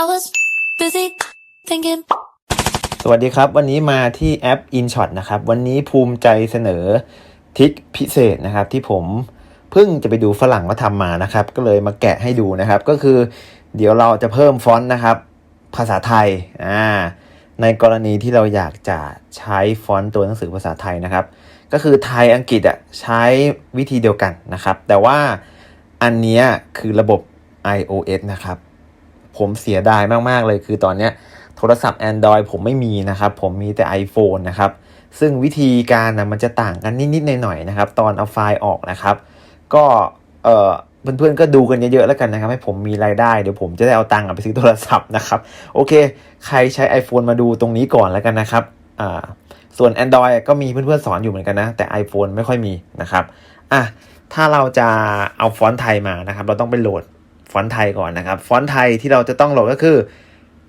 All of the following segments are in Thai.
I was busy thinking. สวัสดีครับ วันนี้มาที่แอป InShot นะครับ วันนี้ภูมิใจเสนอทริคพิเศษนะครับ ที่ผมเพิ่งจะไปดูฝรั่งมาทำมานะครับ ก็เลยมาแกะให้ดูนะครับ ก็คือเดี๋ยวเราจะเพิ่มฟอนต์นะครับ ภาษาไทยอ่าในกรณีที่เราอยากจะใช้ฟอนต์ตัวหนังสือภาษาไทยนะครับ ก็คือไทยอังกฤษอะใช้วิธีเดียวกันนะครับ แต่ว่าอันนี้คือระบบ iOS นะครับ ผมเสียดายมากๆเลย คือตอนเนี้ยโทรศัพท์ Android ผมไม่มีนะครับ ผมมีแต่ iPhone นะครับ ซึ่งวิธีการนะมันจะต่างกันนิดๆหน่อยๆนะครับ ตอนเอาไฟล์ออกนะครับ ก็เออเพื่อนๆก็ดูกันเยอะๆแล้วกันนะครับ ให้ผมมีรายได้เดี๋ยวผมจะได้เอาตังค์ไปซื้อโทรศัพท์นะครับ โอเค ใครใช้ iPhone มาดูตรงนี้ก่อนแล้วกันนะครับอ่าส่วน Android ก็มีเพื่อนๆสอนอยู่เหมือนกันนะ แต่ iPhone ไม่ค่อยมีนะครับอะถ้าเราจะเอาฟอนต์ไทยมานะครับ เราต้องไปโหลด ฟอนต์ไทยก่อนนะครับ ฟอนต์ไทยที่เราจะต้องโหลดก็คือ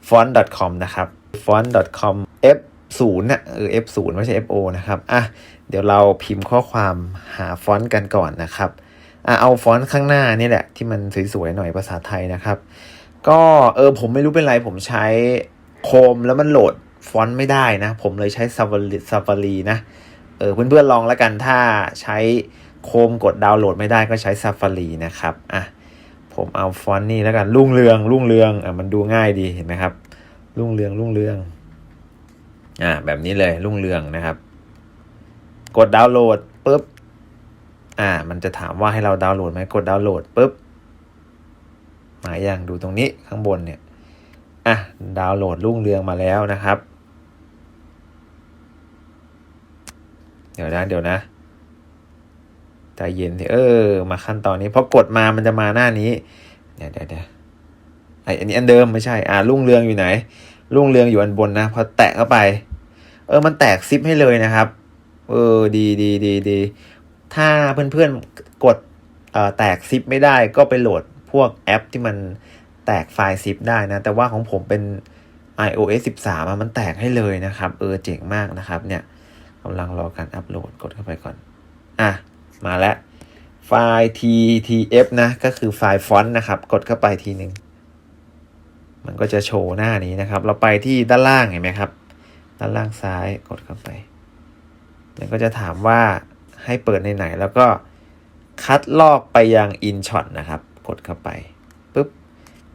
font.com นะครับ font.com f0 นะเออ f0 ไม่ใช่ fo นะครับอะเดี๋ยวเราพิมพ์ข้อความหาฟอนต์กันก่อนนะครับอะเอาฟอนต์ข้างหน้านี่แหละที่มันสวยๆหน่อยภาษาไทยนะครับ ก็เออผมไม่รู้เป็นไรผมใช้โคมแล้วมันโหลดฟอนต์ไม่ได้นะ ผมเลยใช้ Safari Safari นะเออเพื่อนๆลองแล้วกันถ้าใช้โคมกดดาวน์โหลดไม่ได้ก็ใช้ Safari นะครับอะ ผมเอาฟอนต์นี่แล้วกันรุ่งเรืองรุ่งเรืองอะมันดูง่ายดีเห็นไหมครับรุ่งเรืองรุ่งเรืองอ่าแบบนี้เลยรุ่งเรืองนะครับ กดดาวน์โหลดปุ๊บอ่า มันจะถามว่าให้เราดาวน์โหลดไหมกดดาวน์โหลดปุ๊บหมายอย่างดูตรงนี้ข้างบนเนี่ยอะดาวน์โหลดรุ่งเรืองมาแล้วนะครับ เดี๋ยวนะเดี๋ยวนะ ใจเย็นสิเออ มาขั้นตอนนี้พอกดมามันจะมาหน้านี้เดี๋ยวเดี๋ยวเดี๋ยวไออันนี้อันเดิมไม่ใช่อ่ารุ่งเรืองอยู่ไหน รุ่งเรืองอยู่อันบนนะพอแตะเข้าไป เออมันแตกซิปให้เลยนะครับ เออดีดีดีดีถ้าเพื่อนๆกดเอ่อแตกซิปไม่ได้ก็ไปโหลดพวกแอปที่มันแตกไฟล์ซิปได้นะ แต่ว่าของผมเป็น iOS 13อะมันแตกให้เลยนะครับ เออเจ๋งมากนะครับ เนี่ยกำลังรอการอัปโหลดกดเข้าไปก่อน อะ มาแล้วไฟล์ ttf นะ ก็คือไฟล์ฟอนต์นะครับ กดเข้าไปทีหนึ่งมันก็จะโชว์หน้านี้นะครับ เราไปที่ด้านล่างเห็นไหมครับ ด้านล่างซ้ายกดเข้าไป มันก็จะถามว่าให้เปิดในไหน แล้วก็คัดลอกไปยัง InShot นะครับ กดเข้าไปปุ๊บ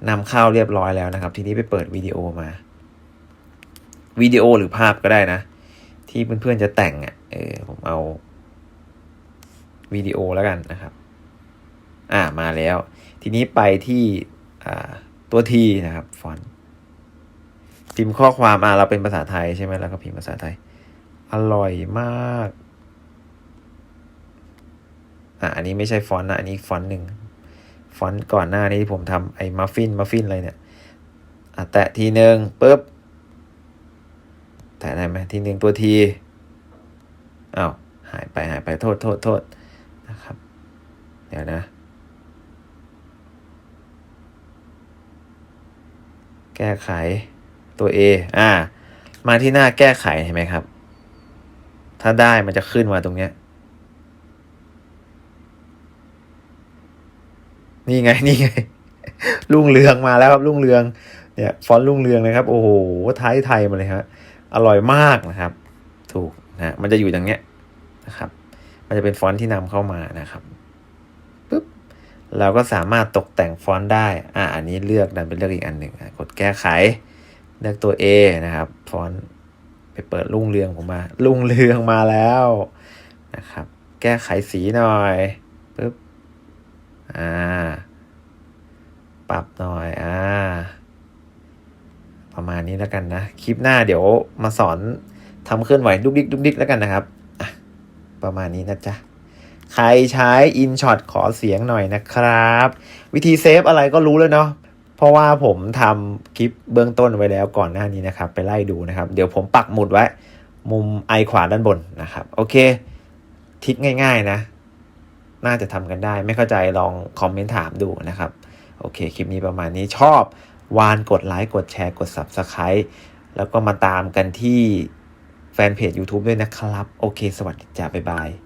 นำเข้าเรียบร้อยแล้วนะครับ ทีนี้ไปเปิดวิดีโอมาวิดีโอหรือภาพก็ได้นะ ที่เพื่อนๆจะแต่งอะเออผมเอา วิดีโอแล้วกันนะครับ อ่ามาแล้ว ทีนี้ไปที่ตัวทีนะครับฟอนต์พิมพ์ข้อความอ่าเราเป็นภาษาไทยใช่ไหมแล้วก็พิมพ์ภาษาไทย อร่อยมากอ่าอันนี้ไม่ใช่ฟอนต์นะอันนี้ฟอนต์หนึ่งฟอนต์ก่อนหน้านี้ที่ผมทำไอ้มัฟฟินมัฟฟินอะไรเนี่ยอะแตะทีหนึ่งปุ๊บแตะได้ไหมทีหนึ่งตัวทีอ้าวหายไปหายไปโทษโทษโทษ นะครับ เดี๋ยวนะ แก้ไขตัว A อ่า มาที่หน้าแก้ไขเห็นไหมครับ ถ้าได้มันจะขึ้นมาตรงเนี้ย นี่ไง นี่ไงรุ่งเรืองมาแล้วครับรุ่งเรือง เนี่ย ฟอนต์รุ่งเรืองนะครับ โอ้โหท้ายไทยมาเลยครับ อร่อยมากนะครับ ถูกนะ มันจะอยู่อย่างเนี้ยนะครับ มันจะเป็นฟอนต์ที่นำเข้ามานะครับปุ๊บเราก็สามารถตกแต่งฟอนต์ได้ อ่าอันนี้เลือกดันเป็นเลือกอีกอันหนึ่งกดแก้ไข เลือกตัว A นะครับฟอนต์ไปเปิดรุ่งเรืองผมมารุ่งเรืองมาแล้วนะครับ แก้ไขสีหน่อยปุ๊บอ่าปรับหน่อยอ่าประมาณนี้แล้วกันนะ คลิปหน้าเดี๋ยวมาสอนทำเคลื่อนไหวดุกดิกดุกดิกแล้วกันนะครับ ประมาณนี้นะจ๊ะ ใครใช้ InShot ขอเสียงหน่อยนะครับ วิธีเซฟอะไรก็รู้แล้วเนาะเพราะว่าผมทำคลิปเบื้องต้นไว้แล้วก่อนหน้านี้นะครับ ไปไล่ดูนะครับ เดี๋ยวผมปักหมุดไว้ มุมไอขวาด้านบนนะครับ โอเค ทิกง่ายๆนะ น่าจะทำกันได้ ไม่เข้าใจลองคอมเมนต์ถามดูนะครับ โอเค คลิปนี้ประมาณนี้ชอบ วานกดไลค์กดแชร์กด Subscribe แล้วก็มาตามกันที่ แฟนเพจ YouTube ด้วยนะครับ โอเค สวัสดีจ้าบ๊ายบาย